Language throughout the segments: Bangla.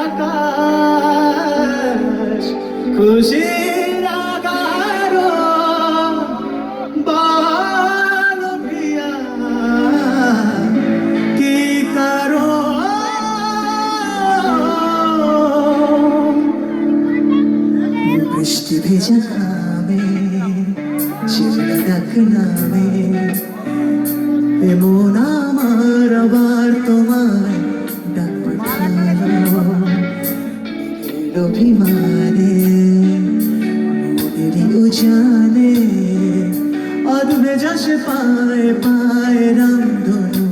আকাশ খুশির আগারো কি করো বৃষ্টি ভেজা খাবে শিবরা ডাক নামে এমন আমার অভিমানে মোদেরই উজানে অদ্ভে যশে পায়ে পায়ে রামধনু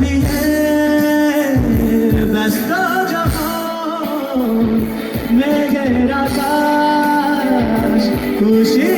নিয়ে ব্যস্ত যখন মেঘের আকাশ খুশি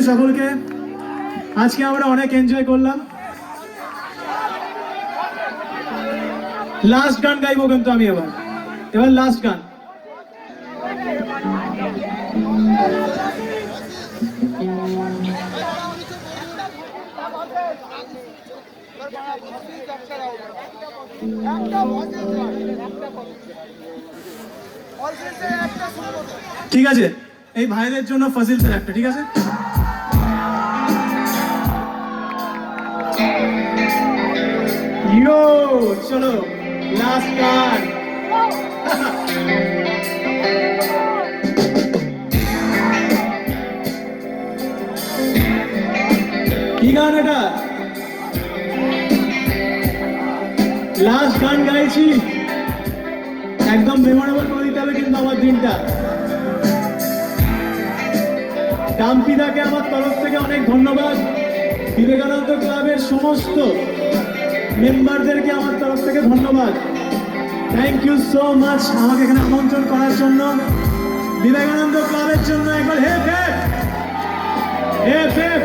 ইউ সকলকে? আজকে আমরা অনেক এনজয় করলাম। লাস্ট গান গাইবো কিন্তু আমি এবার। এবার লাস্ট গান। ঠিক আছে? এই ভাইদের জন্য ফজিল স্যার একটা, ঠিক আছে? ইয়ো চলো লাস্ট গান কি গান এটা? লাস্ট গান গাইছি। একদম মেমোরেবল করে দিতে হবে কিন্তু আমার দিনটা। ডাম্পিদাকে আমার তরফ থেকে অনেক ধন্যবাদ। বিবেকানন্দ ক্লাবের সমস্ত মেম্বারদেরকে আমার তরফ থেকে ধন্যবাদ। থ্যাংক ইউ সো মাচ আমাকে এখানে আমন্ত্রণ করার জন্য। বিবেকানন্দ ক্লাবের জন্য একবার হে ফেফ হে ফেফ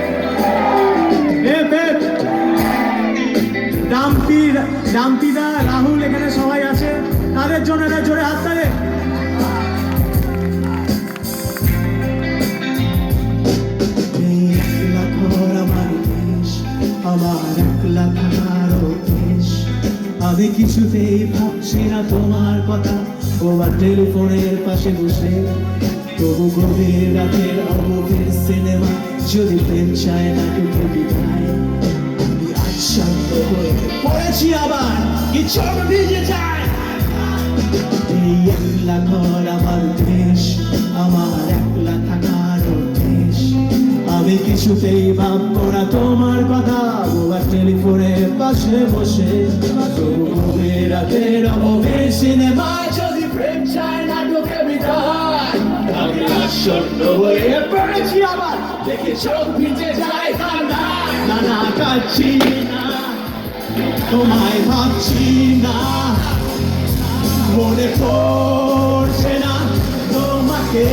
হে ফেফ ডাম্পি ডাম্পিদা রাহুল এখানে সবাই আছে। তাদের জন্য জোরে হাত কিছুতেই ভাবছি না তোমার কথা। তোমার টেলিফোনের পাশে বসে। তবু গভীর রাতের অমুকের সিনেমা, যদি প্রেম চায় না টুকু বিদায়। আমি হয়ে পড়েছি আবার, কি চোখ ভিজে যায়। এই একলা ঘর আমার দেশ, আমার একলা থাকার দেশ আমি কিছুতেই ভাববো না তোমার কথা। গোবার টেলিফোনের পাশে বসে। তবু রাতের অমুকের সিনেমায় যদি প্রেম চায় না ঢোকে আমি আসন্ন হয়ে পড়েছি আবার দেখে চোখ ভিজে যায় কান্নায় না না কাচ্ছি না তোমায় ভাবছি না মনে পড়ছে না তোমাকে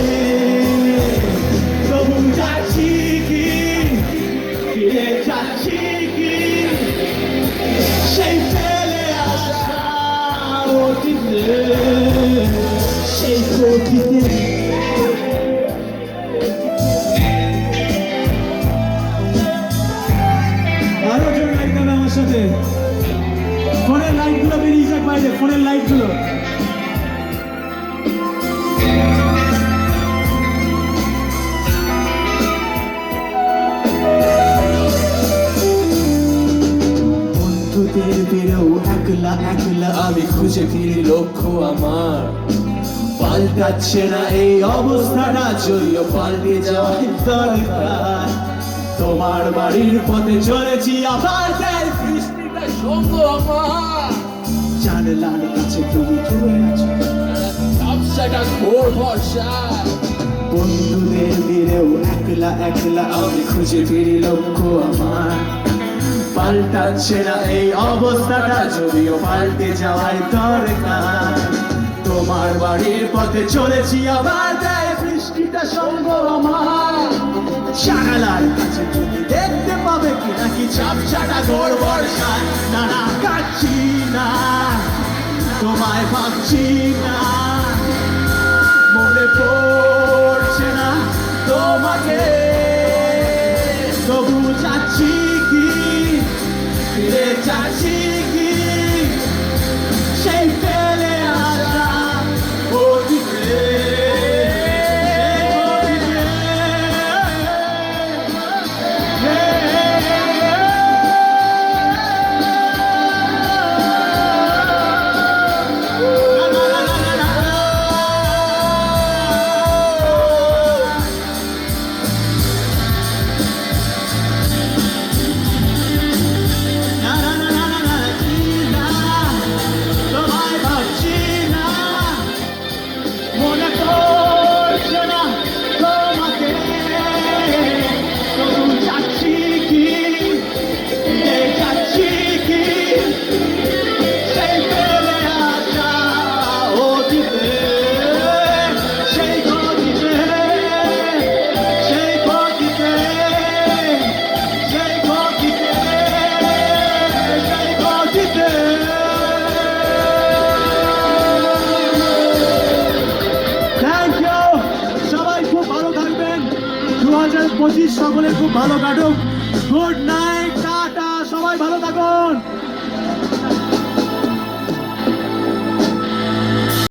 সেই অতীতে আরও লাইট দেবে আমার সাথে। ফোনের লাইটগুলো বেরিয়ে যাক বাইরে ফোনের লাইটগুলো। বন্ধুদের বেরো একলা একলা আমি খুঁজে ফিরি লক্ষ্য আমার। পাল্টাচ্ছে না এই অবস্থাটা, যদিও পাল্টে যাওয়ার দরকার। তোমার বাড়ির পথে চলেছি, আবার সঙ্গ আমার। জানলার কাছে তুমি চলে আছো। ভরসা বন্ধুদের দিলেও একলা একলা আমি খুঁজে ফিরি লক্ষ্য আমার। পাল্টাচ্ছে না এই অবস্থাটা। যদিও পাল্টে যাওয়াই দরকার, তোমার বাড়ির পথে চলেছি আবার দেয় বৃষ্টিটা সঙ্গ আমার। কাছে তুমি দেখতে পাবে কি নাকি চাপ চাটা গোড় বর্ষা। না না কাচ্ছি না, তোমায় ভাবছি না। মনে পড়ছে না তোমাকে, তবু যাচ্ছি কি ফিরে যাচ্ছি কি হাজার পঁচিশ সকলে খুব ভালো কাটুক। গুড নাইট টাটা সবাই ভালো থাকুন।